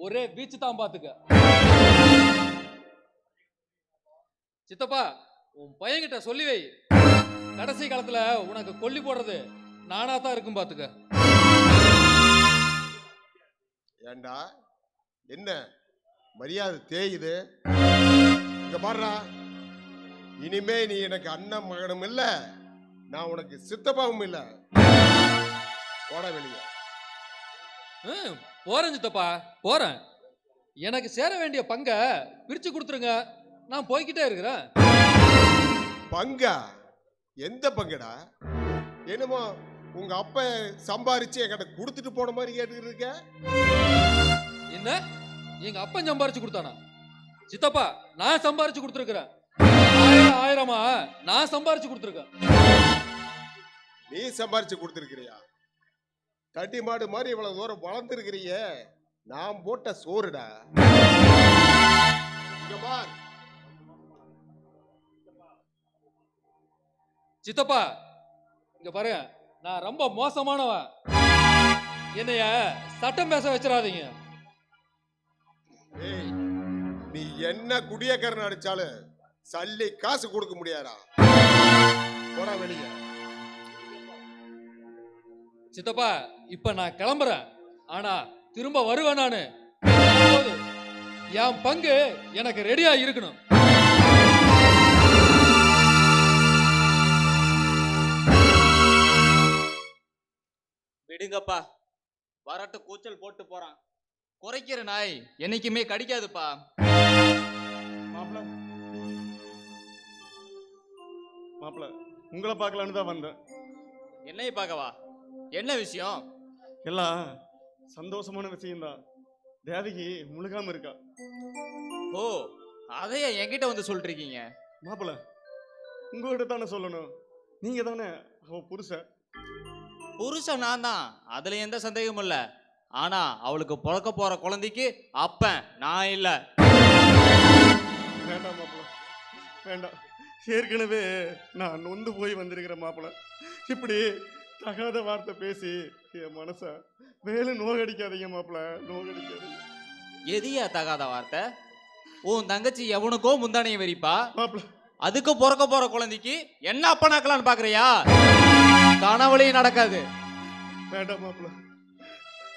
ஒரே பீச்சு தான் பாத்துக்க சித்தப்பா உன் பையன்கிட்ட சொல்லி வை. கடைசி காலத்துல உனக்கு கொல்லி போடுறது நானா தான் இருக்கும் பாத்துக்க ஏண்டா? என்ன? மரியாதை தேயுது? இங்க பாருடா. இனிமே நீ எனக்கு அண்ணன் மகனும் இல்ல. நான் உனக்கு சித்தப்பாவும் இல்ல. போட வெளியே. போறேன் சித்தப்பா போறேன். எனக்கு சேர வேண்டிய பங்கை பிரிச்சு கொடுத்துருங்க. நான் போய்கிட்டே இருக்கிறேன். பங்கா? எந்த பங்குடா? என்னமோ உங்க அப்ப சம்பாரிச்சு என்கிட்ட கொடுத்துட்டு போன மாதிரி கேட்டுக்கிட்டு இருக்க? என்ன? எங்க அப்பன் சம்பாரிச்சு கொடுத்தானா? சித்தப்பா நான் சம்பாரிச்சு கொடுத்துருக்கிறேன். ஆயிரம் ஆயிரமா? நான் சம்பாரிச்சு கொடுத்துருக்கேன். நீ சம்பாரிச்சு கொடுத்துருக்கிறியா? தட்டி மாடு மாதிரி இவ்வளவு தூரம் வளர்ந்துருக்கிறிய நான் போட்ட சோறுடா. சித்தப்பா இங்க பாரு நான் ரொம்ப மோசமானவன். என்னைய சட்டம் பேச வச்சிடாதீங்க. நீ என்ன குடியக்காரன் அடிச்சாலும் சல்லி காசு கொடுக்க முடியாதா? போடா வெளியே. சித்தப்பா இப்ப நான் கிளம்புறேன். ஆனா திரும்ப வருவேன் நானு. என் பங்கு எனக்கு ரெடியா இருக்கணும். விடுங்கப்பா. வரட்டு கூச்சல் போட்டு போறான். குறைக்கிற நாய் என்னைக்குமே கடிக்காதுப்பா. மாப்பிள. மாப்பிள உங்களை பார்க்கலான்னு தான் வந்தேன். என்னைய பார்க்கவா? என்ன விஷயம்? எல்லாம் சந்தோஷமான விஷயம்தான். தேவகி முழுகாம இருக்கா? ஓ அதையே என்கிட்ட வந்து சொல்லிருக்கீங்க மாப்பிள உங்ககிட்ட தானே சொல்லணும். நீங்க தானே அவ புருஷன் புருஷன் நான் தான். அதுல எந்த சந்தேகமும் இல்ல. ஆனா அவளுக்கு பிறக்க போற குழந்தைக்கு அப்பன் நான் இல்ல. வேண்டாம் மாப்பிள வேண்டாம். ஏற்கனவே நான் நொந்து போய் வந்திருக்கிறேன் மாப்பிள இப்படி தகாத வார்த்தை பேசி என் மனச வேலை நோகடிக்காதீங்க மாப்பிள நோகடிக்காதீங்க. எதியா தகாத வார்த்தை? உன் தங்கச்சி எவனுக்கோ முந்தானைய வெறிப்பா? மாப்பிள அதுக்கு பிறக்க போற குழந்தைக்கு என்ன அப்பனாக்கலான்னு பாக்குறியா? கனவுலையும் நடக்காது. வேண்டாம் மாப்பிள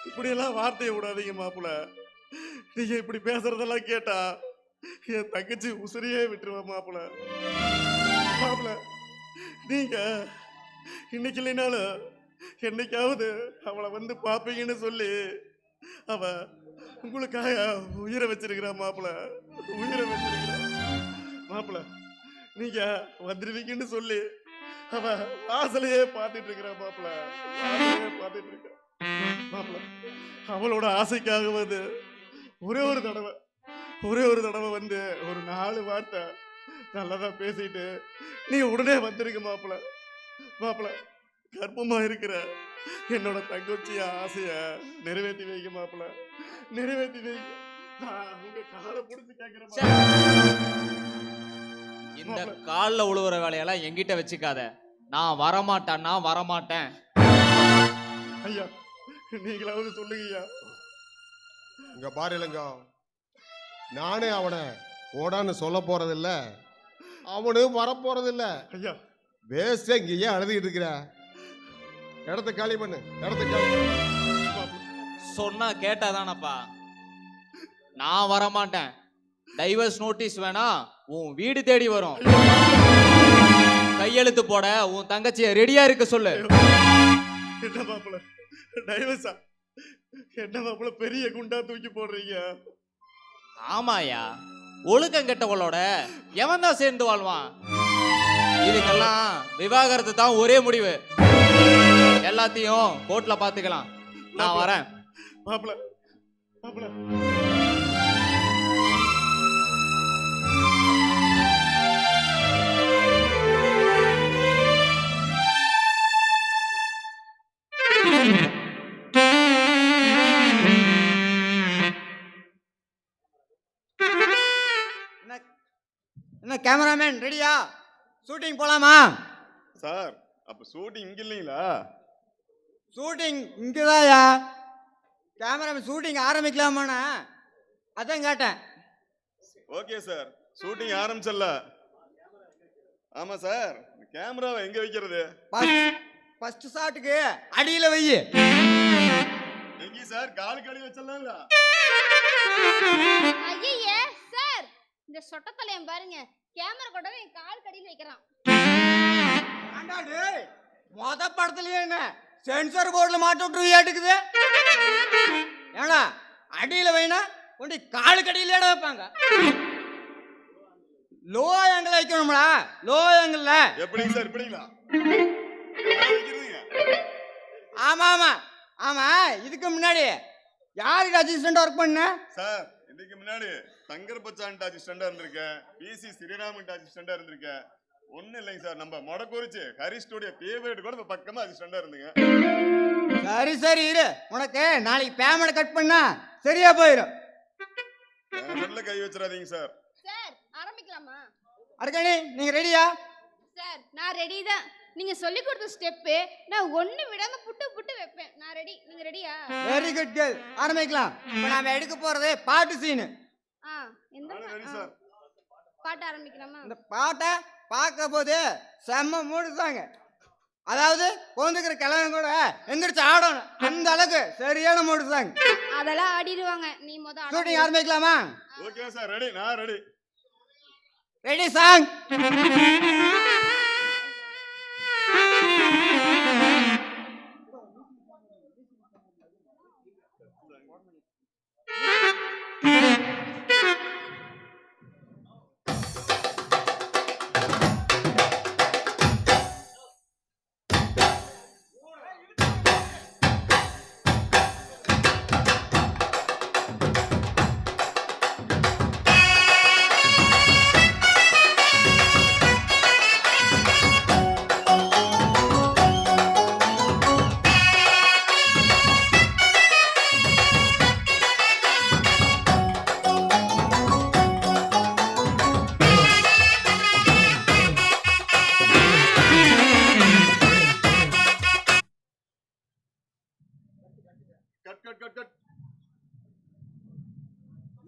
இப்படியெல்லாம் வார்த்தையை விடாதீங்க மாப்பிள நீங்க இப்படி பேசுறதெல்லாம் கேட்டா என் தங்கச்சி உசிரியே விட்டுருவா மாப்பிள மாப்பிள நீங்க இன்னைக்கு இல்லைனாலும் என்னைக்காவது அவளை வந்து பார்ப்பீங்கன்னு சொல்லி அவ உங்களுக்காக உயிரை வச்சிருக்கிறா மாப்பிள. உயிரை வச்சிருக்கிறா. மாப்பிள நீங்க வந்துருவீங்கன்னு சொல்லி அவ வாசலையே பார்த்துட்டு இருக்கிறா மாப்பிள. வாசலையே பார்த்துட்டு இருக்க. மாப்பிள அவளோட ஆசைக்காக வந்து ஒரே ஒரு தடவை ஒரே ஒரு தடவை வந்து ஒரு நாலு வார்த்தை நல்லதா பேசிட்டு நீ உடனே வந்திருக்க மாப்பிள. மாப்பிள கர்ப்பமா இருக்கிற என்னோட தங்கச்சி ஆசைய நிறைவேற்றி வைக்க மாப்பிள. நிறைவேற்றி வைக்க உங்க காலை பிடிச்சி. இந்த கால்ல உழுவுற வேலையெல்லாம் என்கிட்ட வச்சுக்காத. நான் வரமாட்டேன் நான் வரமாட்டேன். ஐயா நீங்களாவது சொல்லுங்கய்யா இங்க பாரு இளங்கோ நானே அவனை ஓடான்னு சொல்ல போறதில்ல. அவனும் வரப்போறதில்ல ஐயா வேஸ்டா இங்கேயே அழுதுகிட்டு இருக்கிற? இடத்த காலி பண்ணு இடத்த காலி. சொன்னா கேட்டாதானப்பா. நான் வரமாட்டேன். டைவர்ஸ் நோட்டீஸ் வேணா உன் வீடு தேடி வரும். கையெழுத்து போட உன் தங்கச்சிய ரெடியா இருக்க சொல்லு. என்ன மாப்பிள டைவர்ஸா? என்ன மாப்பிள பெரிய குண்டா தூக்கி போடுறீங்க? ஆமாயா ஒழுக்கம் கெட்டவளோட எவன் தான் சேர்ந்து வாழ்வான்? இதுக்கெல்லாம் விவாகரத்து தான் ஒரே முடிவு. எல்லாத்தையும் கோர்ட்ல பாத்துக்கலாம். நான் வரேன். மாப்பிள மாப்பிள. என்ன என்ன கேமராமேன் ரெடியா ஷூட்டிங் போலாமா? சார் அப்ப ஷூட்டிங் இங்க இல்லைங்களா? ஷூட்டிங் இங்கதாயா? கேமராமேன் ஷூட்டிங் ஆரம்பிக்கலாமாண்ணா? அதான் கேட்டேன். ஓகே சார் ஷூட்டிங் ஆரம்பிச்சல்ல ஆமா சார் கேமராவை எங்க வைக்கிறது? ஃபர்ஸ்ட் ஷாட்டுக்கு அடியில் வை. எங்க சார் காலுக்கு அடி வச்சிடலாம்ல ஐயே சார் இந்த சொட்டத்தலையன் பாருங்க. கேமரா கூட என் கால் கடியில் வைக்கிறான். மொத படத்துலயே என்ன? சென்சார் போர்டில் மாட்ட விட்டுருவியாட்டுக்குது ஏடா அடியில் வைனா கொண்டு காலு கடியில் இடம் வைப்பாங்க. லோ ஆங்கிள் வைக்கணும்டா லோ ஆங்கிளில் எப்படிங்க சார் இப்படிங்களா? ஆமா ஆமா ஆமா இதுக்கு முன்னாடி யாருக்கு அசிஸ்டண்ட் ஒர்க் பண்ண? சார். இதுக்கு முன்னாடி சங்கர் பச்சான்ட்டு அசிஸ்டண்டா இருந்திருக்கேன். பிசி ஸ்ரீராமன்ட்டு அசிஸ்டண்டா இருந்திருக்கேன். ஒண்ணும் இல்லைங்க சார். நம்ம மொடக்குறிச்சி ஹரிஸ்டோடைய ஃபேவரட் கூட இப்ப பக்கமா அசிஸ்டண்டா இருந்துங்க. சரி சரி இரு. உனக்கு நாளைக்கு பேமெண்ட் கட் பண்ணா சரியா போயிடும் பேமெண்ட்ல கை வச்சிடாதீங்க சார். சார் ஆரம்பிக்கலாமா? அர்கணி நீங்க ரெடியா சார் நான் ரெடி தான். நீங்க சொல்லி கொடுத்த ஸ்டெப்பு நான் ஒண்ணு விடாம புட்டு புட்டு வைப்பேன். நான் ரெடி நீங்க ரெடியா வெரி குட் கேர்ள் ஆரம்பிக்கலாம். இப்போ நாம எடுக்க போறது பாட்டு சீனு ஆ எந்த sir. பாட்டு ஆரம்பிக்கலாமா? இந்த பாட்டை பார்க்க போது செம்ம மூடுதாங்க அதாவது போந்துக்கிற கிழவன் கூட எந்திரிச்சு ஆடணும். அந்த அளவுக்கு சரியான மூடுதாங்க அதெல்லாம் ஆடிடுவாங்க. நீ முத ஆட. ஷூட்டிங் ஆரம்பிக்கலாமா? ஓகே சார் ரெடி நான் ரெடி ரெடி சாங் கட்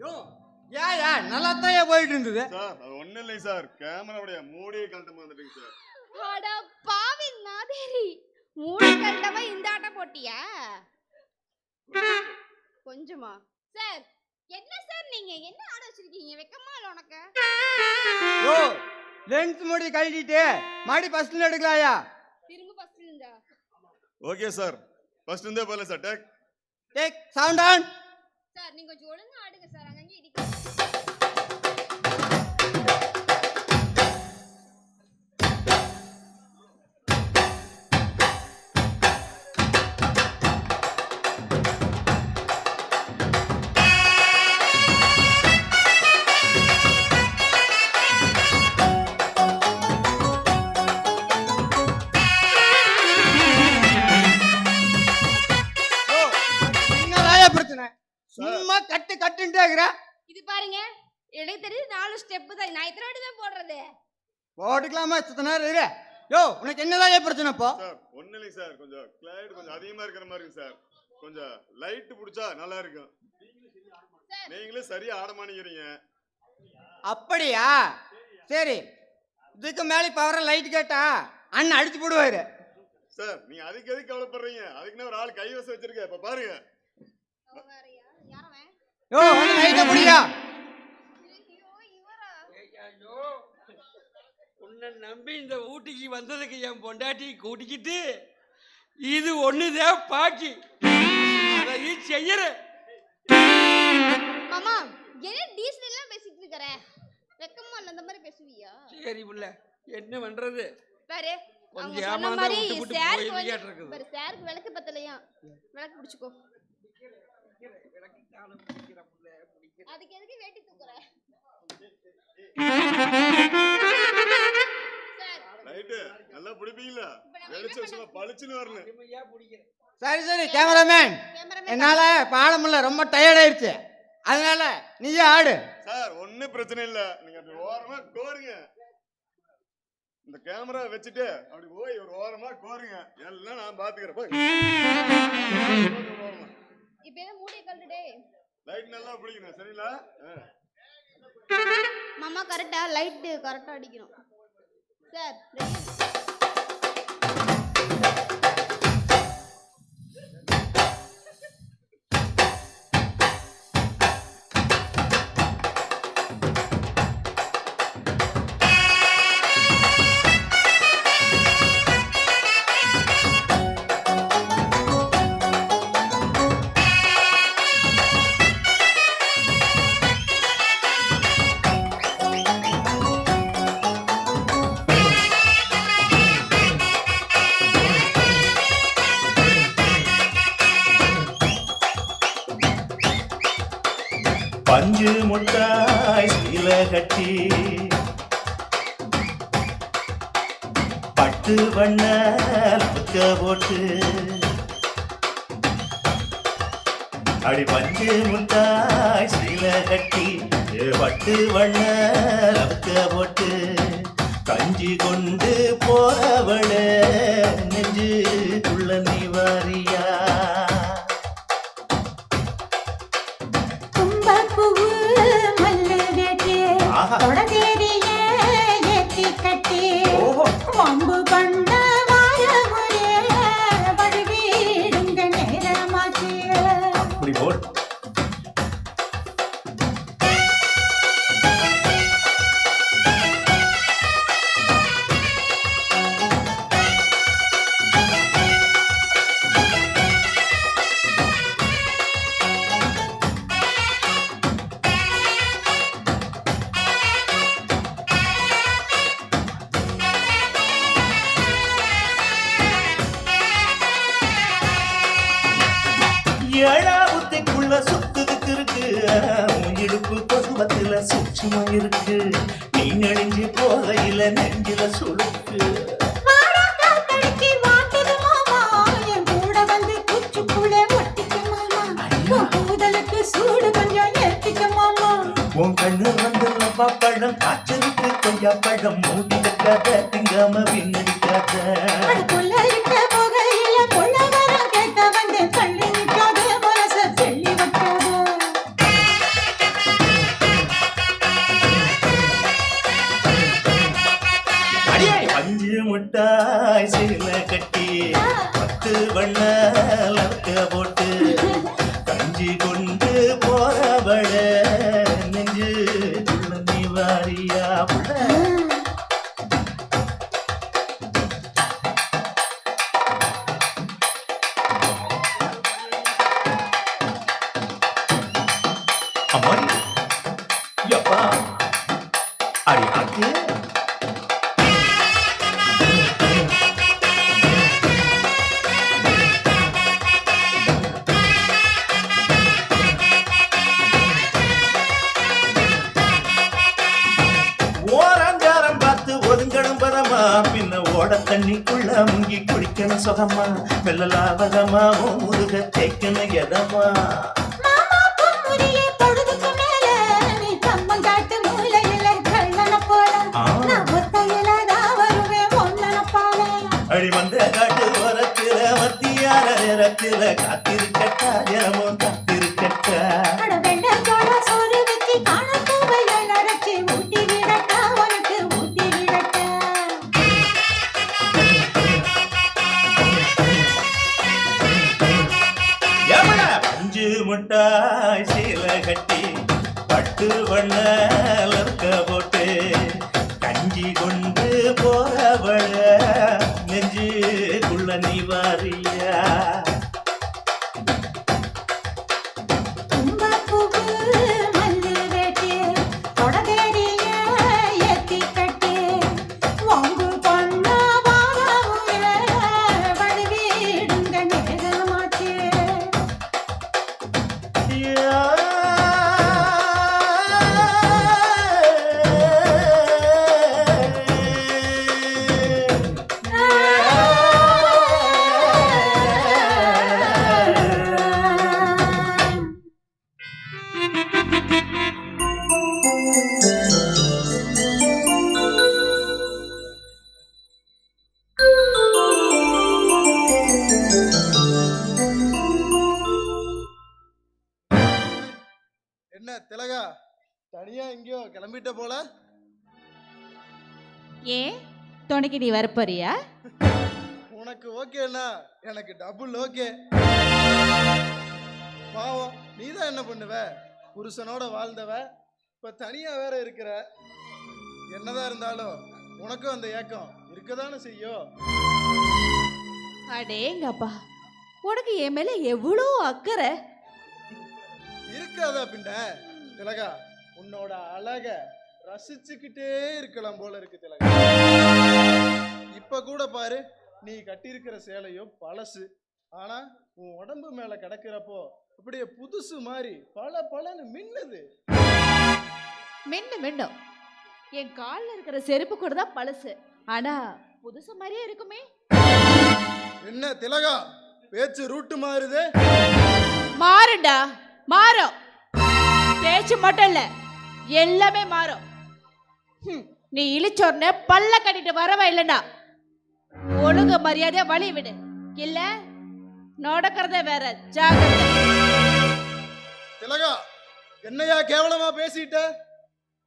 யோ ஏன் ஏன் நல்லா தான் போயிட்டு இருந்தது சார். அது சார் கேமராவுடைய மூடியை கழட்ட வந்துட்டீங்க சார். அட பாவி நாதேரி மூணு கண்டவ இந்த ஆட்டம் போட்டியா? கொஞ்சமா. சார் என்ன சார் நீங்க? என்ன ஆட வச்சிருக்கீங்க? வெக்கமா இல்ல உனக்கு? யோ லென்ஸ் மூடி கழட்டிட்டு மறுபடி ஃபர்ஸ்ட்ல எடுக்கலாயா? திரும்ப ஃபர்ஸ்ட் இருந்தா ஓகே சார். ஃபர்ஸ்ட் இருந்தே போல sir. Take. Take sound on sir நீங்க கொஞ்சம் ஒழுங்கா ஆடுங்க சார். சும்மா கட்டு கட்டுன்ட்டே இருக்கிற. இது பாருங்க. எனக்கு தெரியுது நாலு ஸ்டெப் தான். நான் இத்தனை வாட்டி தான் போடுறது. போட்டுக்கலாமா? சுத்த நேரம் இரு. யோ உனக்கு என்னதாயா பிரச்சனை இப்போ? சார் ஒண்ணும் இல்லைங்க சார். கொஞ்சம் கிளைட் கொஞ்சம் அதிகமா இருக்கிற மாதிரி இருக்கு சார். கொஞ்சம் லைட் பிடிச்சா நல்லா இருக்கும். நீங்களே சரியா ஆட மாட்டேங்கிறீங்க. அப்படியா? சரி. இதுக்கு மேலே பவர லைட் கேட்டா அண்ணன் அடிச்சு போடுவாரு. சார் நீங்க அதுக்கு எதுக்கு கவலைப்படுறீங்க? அதுக்குன்னு ஒரு ஆள் கைவசம் வச்சிருக்க இப்ப பாருங்க. யோ வந்து உன்னை நம்பி இந்த ஊட்டிக்கு வந்ததுக்கு என் பொண்டாட்டி கூட்டிக்கிட்டு இது ஒண்ணுதான் பாக்கி. அதையும் செய்யறேன் மாமா என்ன டீசல் எல்லாம் பேசிட்டு இருக்கற? வெக்கமா அந்த மாதிரி பேசுவியா? சரி புள்ள. என்ன பண்றது? பாரு கொஞ்சம் அவங்க சொன்ன மாதிரி சாருக்கு விளக்கு பத்தலையா? விளக்கு பிடிச்சுக்கோ. அதுக்கு எதுக்கு வேட்டி தூக்குற? நல்லா பிடிப்பீங்களா? வெளிச்சம் பண்ண- பளிச்சுன்னு வரணும். சரி சரி கேமராமேன். என்னால பாட முடியல ரொம்ப டயர்ட் ஆயிடுச்சு. அதனால நீயே ஆடு. சார் ஒண்ணும் பிரச்சனை இல்ல. நீங்க அப்படி ஓரமா கோருங்க. இந்த கேமரா வச்சுட்டு அப்படி போய் ஒரு ஓரமா கோருங்க. எல்லாம் நான் பாத்துக்கிறேன். போய். ஓரமா. இப்போ ஏதோ மூடி கழட்டுடே லைட் நல்லா பிடிக்கணும் சரிங்களா? மாமா கரெக்டா லைட் கரெக்டா அடிக்கணும். சார் പൂവ് മല്ലരട്ടെ ஆவா பழம் காய்ச்சலுக்கு கொய்யா பழம் மூடி வைக்காத திங்காம வீணடிக்காத தேக்கன சுகமா வெள்ளலாவகமா முருக தேக்கன எதமா என்ன திலகா? தனியா எங்கேயோ கிளம்பிட்ட போல? ஏன்? துணைக்கு நீ வரப்போறியா உனக்கு ஓகேன்னா எனக்கு டபுள் ஓகே. பாவம் நீ தான் என்ன பண்ணுவ? புருஷனோட வாழ்ந்தவ? இப்ப தனியா வேற இருக்கிற? என்னதான் இருந்தாலும் உனக்கும் அந்த ஏக்கம் இருக்கதானே செய்யும். அடேங்கப்பா உனக்கு என் மேல எவ்வளோ அக்கறை? இருக்காதா பின்ன திலகா உன்னோட அழக ரசிச்சுக்கிட்டே இருக்கலாம் போல இருக்கு திலகா. இப்ப கூட பாரு நீ கட்டியிருக்கிற சேலையும் பழசு. ஆனா உன் உடம்பு மேல கிடக்கிறப்போ அப்படியே புதுசு மாதிரி பல பலன்னு மின்னுது. மின்னு மின்னும் என் கால்ல இருக்கிற செருப்பு கூட தான் பழசு. ஆனா புதுசு மாதிரியே இருக்குமே. என்ன திலகா பேச்சு ரூட்டு மாறுது? மாறும்டா. மாறும். பேச்சு மட்டும் இல்ல எல்லாமே மாறும். நீ இழிச்சோர்னு பல்ல கட்டிட்டு வரவே இல்லடா ஒழுங்கு மரியாதையா வழி விடு. இல்ல நடக்கிறதே வேற ஜாகிரதை திலகா என்னையா கேவலமா பேசிட்ட?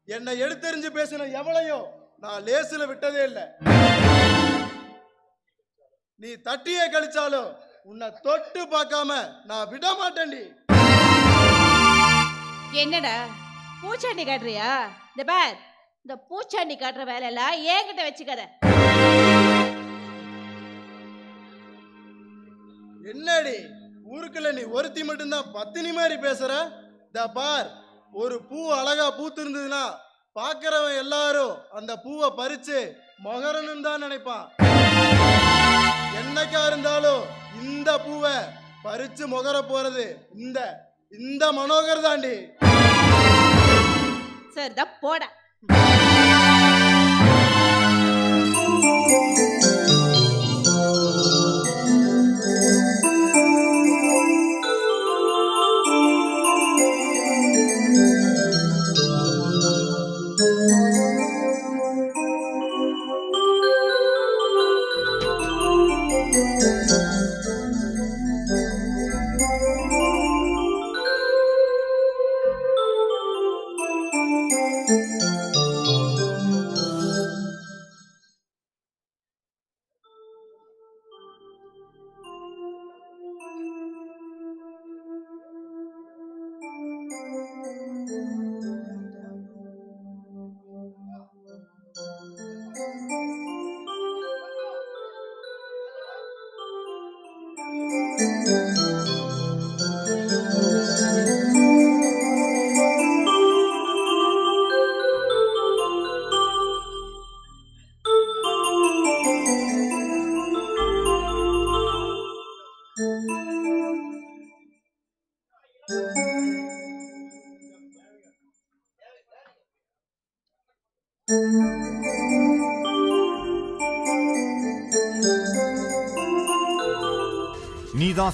என்னை எடுத்தெறிஞ்சு பேசின எவளையும் நான் லேசுல விட்டதே இல்லை. நீ தட்டியே கழிச்சாலும் உன்னை தொட்டு பார்க்காம நான் விட மாட்டேன்டி என்னடா? பூச்சாண்டி காட்டுறியா? இந்த பார் இந்த பூச்சாண்டி காட்டுற வேலையெல்லாம் என்கிட்ட வச்சுக்காத. என்னடி? ஊருக்குள்ள நீ ஒருத்தி மட்டும்தான் பத்தினி மாதிரி பேசுற? இந்த பார் ஒரு பூ அழகா பூத்து இருந்ததுன்னா பாக்குறவன் எல்லாரும் அந்த பூவை பறிச்சு மகரணும் தான் நினைப்பான். என்னைக்கா இருந்தாலும் இந்த பூவை பறிச்சு மொகர போறது இந்த இந்த மனோகர் தாண்டி. சரிதான் போட.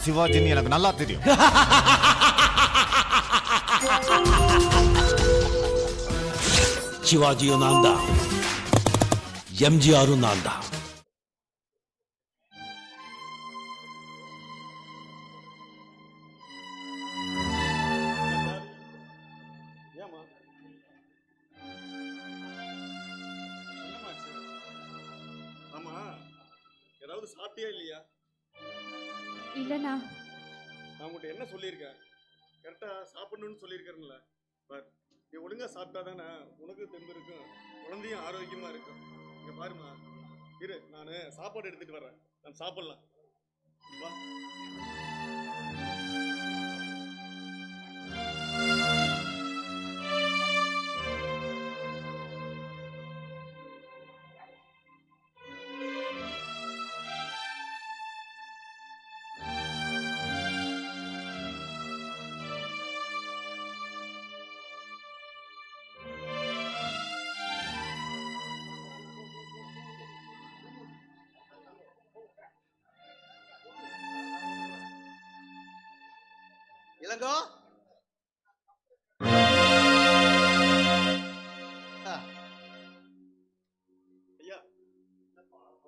சிவாஜின்னு எனக்கு நல்லா தெரியும். சிவாஜியும் நான் தான் எம்ஜிஆரும் நான் தான் சாப்பிட்டியா இல்லையா? இல்லனா நான் உங்கள்கிட்ட என்ன சொல்லியிருக்கேன் கரெக்டாக சாப்பிடணும்னு சொல்லியிருக்கிறேன்ல பட் நீ ஒழுங்கா சாப்பிட்டா தானே உனக்கு தெம்பு இருக்கும் குழந்தையும் ஆரோக்கியமா இருக்கும். இங்க பாருமா இரு நான் சாப்பாடு எடுத்துட்டு வரேன். நான் சாப்பிடலாம். வா.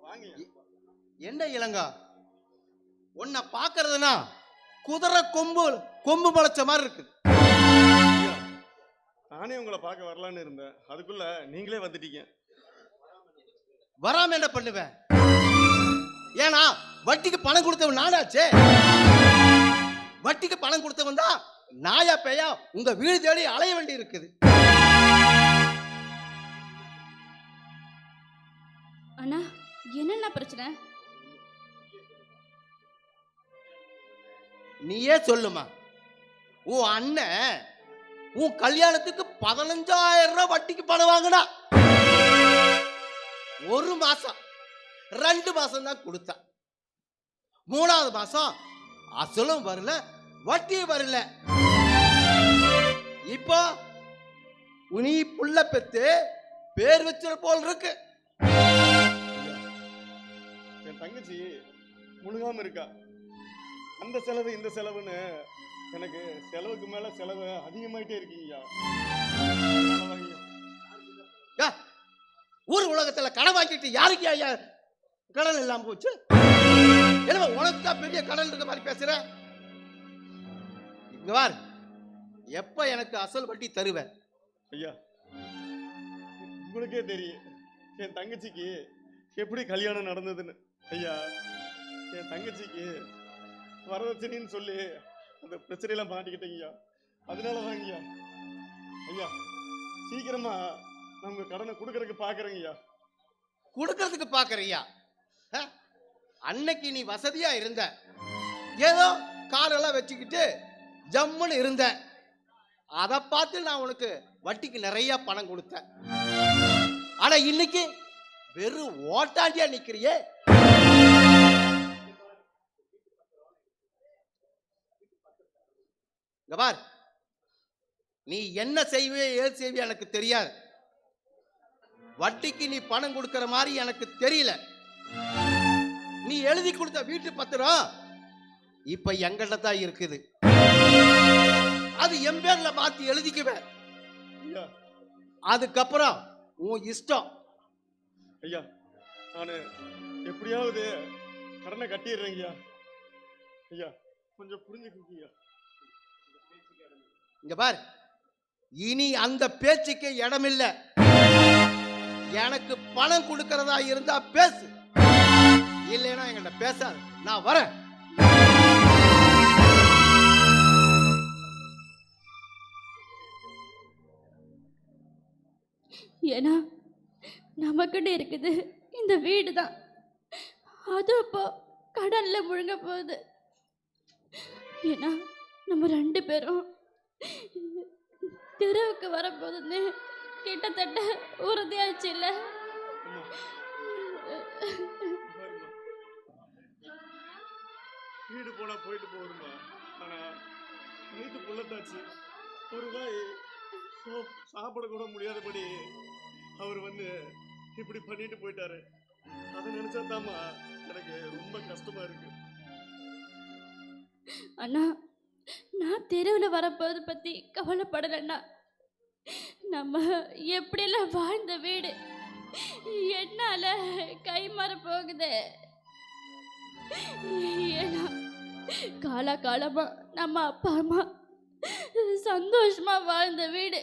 வாங்க. என்ன இளங்கோ? உன்னை பார்க்கறதுனா குதிரை கொம்பு கொம்பு முளைச்ச மாதிரி இருக்குது ஐயா. நானே உங்களை பார்க்க வரலான்னு இருந்தேன். அதுக்குள்ள நீங்களே வந்துட்டீங்க. வராம என்ன பண்ணுவேன்? ஏன்னா வட்டிக்கு பணம் கொடுத்தவன் நானாச்சே. வட்டிக்கு பணம் கொடுத்தவன் தான் நாயா பேயா உங்க வீடு தேடி அலைய வேண்டி இருக்குது அண்ணா என்னண்ணா பிரச்சனை? நீயே சொல்லுமா. உன் அண்ணன் உன் கல்யாணத்துக்கு பதினஞ்சாயிரம் ரூபாய் வட்டிக்கு பணம் வாங்கினா. ஒரு மாசம் ரெண்டு மாசம் தான் கொடுத்தான் மூணாவது மாசம் அசலும் வரல வட்டியும் வரல. இப்போ உனி புள்ள பெத்து பேர் வச்சிட போல் இருக்கு. என் தங்கச்சி முழுகாம இருக்கா? அந்த செலவு இந்த செலவுன்னு எனக்கு செலவுக்கு மேல செலவு அதிகமாயிட்டே இருக்கீங்கய்யா. ஊர் உலகத்துல கடன் வாங்கிட்டு யாருக்கு ஐயா? கடன் இல்லாம போச்சு. என்னமா உனக்கு தான் பெரிய கடன் இருக்க மாதிரி பேசுற? இங்க பார் எப்ப எனக்கு அசல் வட்டி தருவேன் ஐயா உங்களுக்கே தெரியும். என் தங்கச்சிக்கு எப்படி கல்யாணம் நடந்ததுன்னு. ஐயா என் தங்கச்சிக்கு வரதட்சணைன்னு சொல்லி அந்த பிரச்சனையில மாட்டிக்கிட்டேங்க ஐயா. அதனால வாங்கய்யா ஐயா. சீக்கிரமா நான் உங்க கடனை கொடுக்கறதுக்கு பாக்குறேங்க ஐயா. கொடுக்கறதுக்கு பாக்குறியா? அன்னைக்கு நீ வசதியா இருந்த. ஏதோ காரெல்லாம் வச்சுக்கிட்டு ஜம்முன்னு இருந்தேன். அதை பார்த்து நான் உனக்கு வட்டிக்கு நிறைய பணம் கொடுத்தேன். ஆனா இன்னைக்கு வெறும் ஓட்டாண்டியா நிக்கிறியே. பார். நீ என்ன செய்வே ஏது செய்வே எனக்கு தெரியாது. வட்டிக்கு நீ பணம் கொடுக்கிற மாதிரி எனக்கு தெரியல. நீ எழுதி கொடுத்த வீட்டு பத்திரம் இப்ப எங்கிட்ட தான் இருக்குது. அது என் பேர்ல மாத்தி எழுதிக்குவேன். ஐயா. அதுக்கப்புறம் உன் இஷ்டம். ஐயா நான் எப்படியாவது கடனை கட்டிடுறேங்க ஐயா. ஐயா கொஞ்சம் புரிஞ்சுக்குங்க இங்க பார். இனி அந்த பேச்சுக்கு இடமில்ல. எனக்கு பணம் கொடுக்கறதா இருந்தா பேசு. இல்லைன்னா என்கிட்ட பேசாத. நான் வரேன். ஏன்னா நமக்குன்னு இருக்குது இந்த வீடு தான் அது அப்போ கடலில் முழுங்க போகுது. ஏன்னா நம்ம ரெண்டு பேரும் தெருவுக்கு வரப்போகுதுன்னு கிட்டத்தட்ட உறுதியாச்சு இல்லை? வீடு போனா போயிட்டு போகுதுமா ஆனா வீட்டு புள்ளத்தாச்சு ஒரு ரூபாய் சாப்பிட கூட முடியாதபடி அவர் வந்து இப்படி பண்ணிட்டு போயிட்டாரு. அதை நினைச்சாதாம்மா எனக்கு ரொம்ப கஷ்டமா இருக்கு. அண்ணா நான் தெருவில் வரப்போது பற்றி கவலைப்படலண்ணா. நம்ம எப்படியெல்லாம் வாழ்ந்த வீடு என்னால கை மாற போகுது. ஏன்னா காலா காலமா நம்ம அப்பா அம்மா சந்தோஷமா வாழ்ந்த வீடு.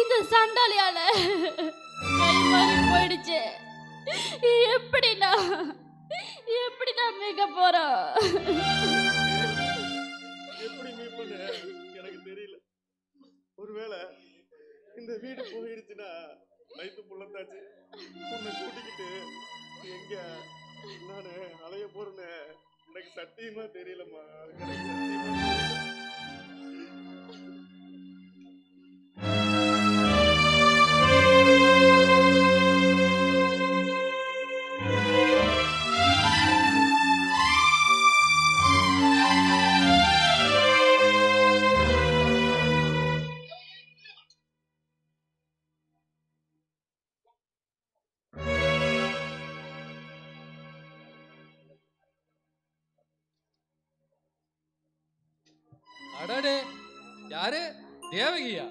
இந்த சண்டாலியால கை மாறி போயிடுச்சு. எப்படிண்ணா எப்படிண்ணா மிக போறோம்? எப்படி மீட்பது எனக்கு தெரியல. ஒருவேளை இந்த வீடு போயிடுச்சுன்னா நைட்டு புள்ளந்தாச்சு உன்னை கூட்டிக்கிட்டு எங்க நானு அலைய போறேன்னு எனக்கு சத்தியமா தெரியலம்மா. எனக்கு சத்தியமா தேவகியா?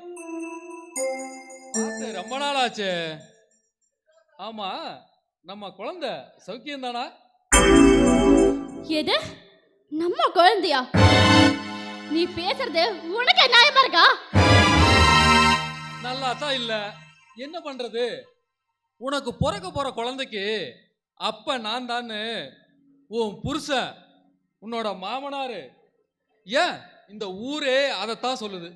ரொம்ப நாள் ஆச்சே ஆமா நம்ம குழந்தை சௌக்கியம் தானா? எது? நம்ம குழந்தையா? நீ பேசுறது உனக்கு நியாயமா இருக்கா? நல்லா காசா இல்ல. என்ன பண்றது? உனக்கு பிறக்க போற குழந்தைக்கு அப்ப நான் தான்னு உன் புருஷன் உன்னோட மாமனாரு ஏன் இந்த ஊரே அதைத்தான் சொல்லுது?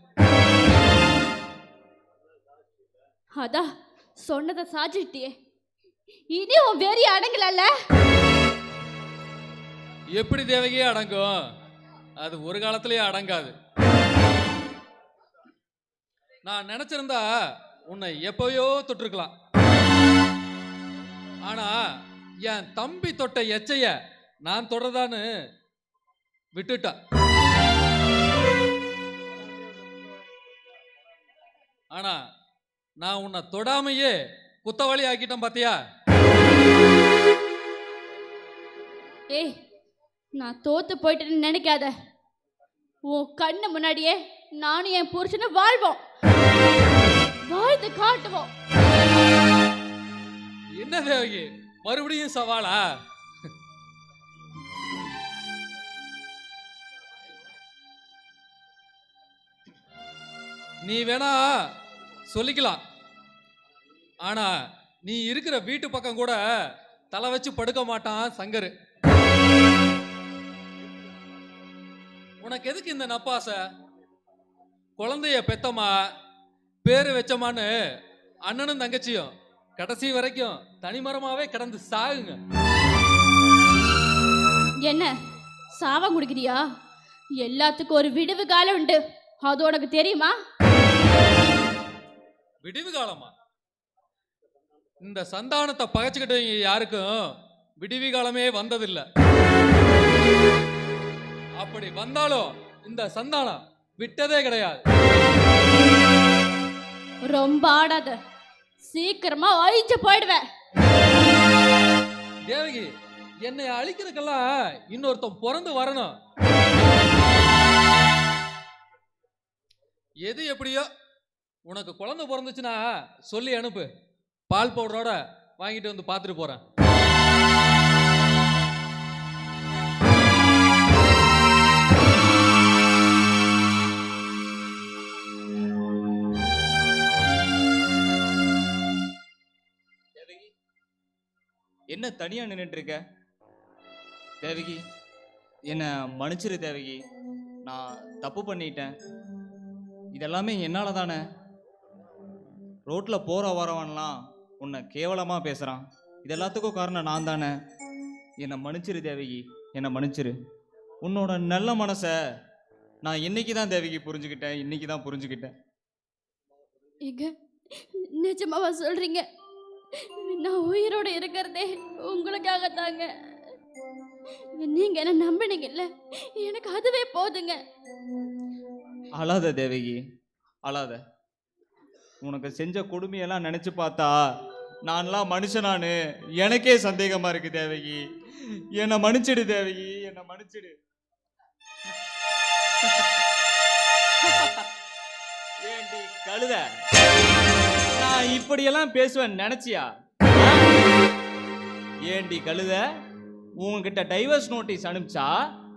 அதான் சொன்னதை சாச்சிட்டியே இனி உன் வெறி அடங்கலல்ல? எப்படி தேவகியே அடங்கும் அது ஒரு காலத்திலேயே அடங்காது. நான் நினைச்சிருந்தா உன்னை எப்பவையோ தொட்டிருக்கலாம். ஆனா என் தம்பி தொட்ட எச்சைய நான் தொடர்தான்னு விட்டுட்டா ஆனா நான் உன்னை தொடாமையே குத்தவாளி ஆக்கிட்டேன் பாத்தியா? ஏய் நான் தோத்து போயிட்டேன்னு நினைக்காத. உன் கண்ணு முன்னாடியே நானும் என் புருஷனும் வாழ்வோம். வாழ்ந்து காட்டுவோம். என்ன தேவகி? மறுபடியும் சவாலா? நீ வேணா சொல்லிக்கலாம். ஆனா நீ இருக்கிற வீட்டு பக்கம் கூட தலை வச்சு படுக்க மாட்டான் சங்கரு. உனக்கு எதுக்கு இந்த நப்பாசை? குழந்தைய பெத்தமா? பேரு வச்சமான்னு அண்ணனும் தங்கச்சியும் கடைசி வரைக்கும் தனிமரமாவே கடந்து சாகுங்க. என்ன? சாவம் குடிக்கிறியா எல்லாத்துக்கும் ஒரு விடுவு காலம் உண்டு. அது உனக்கு தெரியுமா? விடிவு காலமா? இந்த சந்தானத்தை பகைச்சுக்கிட்டவங்க யாருக்கும் விடிவு காலமே வந்ததில்லை. அப்படி வந்தாலும் இந்த சந்தானம் விட்டதே கிடையாது. ரொம்ப ஆடாத. சீக்கிரமா அழிஞ்சு போயிடுவேன். தேவகி என்னை அழிக்கிறதுக்கெல்லாம் இன்னொருத்தன் பிறந்து வரணும். எது எப்படியோ உனக்கு குழந்தை பிறந்துச்சுன்னா சொல்லி அனுப்பு. பால் பவுடரோட வாங்கிட்டு வந்து பார்த்துட்டு போகிறேன் என்ன தனியா நின்றுட்டு இருக்க? தேவகி என்ன மன்னிச்சிரு தேவகி. நான் தப்பு பண்ணிட்டேன். இதெல்லாமே என்னால தானே ரோட்ல போற வரவன்லாம் உன்னை கேவலமா பேசுறான். இது எல்லாத்துக்கும் காரணம் நான் தானே. என்னை மன்னிச்சிரு தேவகி. என்னை மன்னிச்சிரு. உன்னோட நல்ல மனசை நான் இன்னைக்கு தான் தேவகி புரிஞ்சுக்கிட்டேன். இன்னைக்கு தான் புரிஞ்சுக்கிட்டேன். எங்க நிஜமாவா சொல்றீங்க? நான் உயிரோட இருக்கிறதே உங்களுக்காக தாங்க நீங்க என்ன நம்பினீங்கல்ல? எனக்கு அதுவே போதுங்க. அழாத தேவகி. அழாத. உனக்கு செஞ்ச கொடுமையெல்லாம் நினைச்சு பார்த்தா நான்லாம் மனுஷனானு. எனக்கே சந்தேகமா இருக்கு தேவகி. என்னை மன்னிச்சிடு தேவகி. என்னை மன்னிச்சிடு. ஏண்டி கழுத? நான் இப்படியெல்லாம் பேசுவேன் நினைச்சியா? ஏண்டி கழுத? உங்ககிட்ட டைவர்ஸ் நோட்டீஸ் அனுப்பிச்சா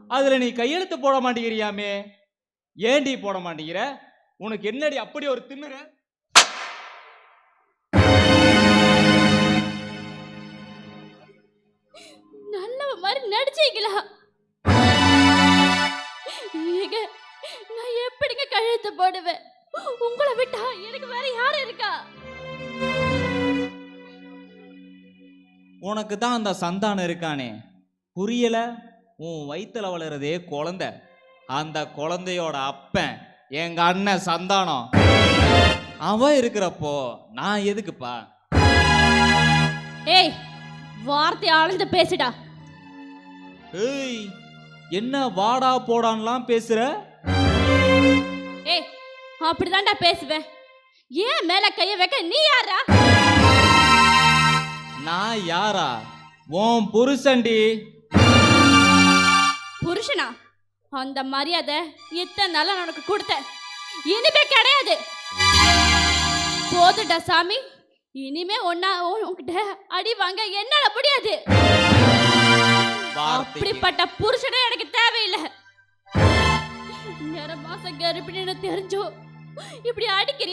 அதுல நீ கையெழுத்து போட மாட்டேங்கிறியாமே? ஏண்டி போட மாட்டேங்கிற? உனக்கு என்னடி அப்படி ஒரு திமிரு? நல்லவ மாதிரி நடிச்சீங்களா ஏங்க நான் எப்படிங்க கழுத்து போடுவேன்? உங்களை விட்டா எனக்கு வேற யார் இருக்கா? உனக்கு தான் அந்த சந்தானம் இருக்கானே. புரியல? உன் வயித்துல வளருதே குழந்தை. அந்த குழந்தையோட அப்பன் எங்க அண்ணன் சந்தானம். அவன் இருக்கிறப்போ நான் எதுக்குப்பா? ஏய் வார்த்தை ஆழ்ந்து பேசுடா. ஏய் என்ன வாடா போடான்லாம் பேசுற? ஏய் அப்படிதான்டா பேசுவேன் ஏன் மேல கைய வைக்க நீ யாரா நான் யாரா? உன் புருஷன்டி. புருஷனா? அந்த மரியாதை இத்தனை நாளா உனக்கு கொடுத்தேன் இனிமே கிடையாது. போதுடா சாமி. இனிமே ஒன்னா உன்கிட்ட அடி வாங்க என்னால முடியாது. அப்படிப்பட்ட புருஷனே எனக்கு தேவையில்லை. நேர மாசம் கர்ப்பிணின்னு தெரிஞ்சோ? இப்படி அடிக்கிறீ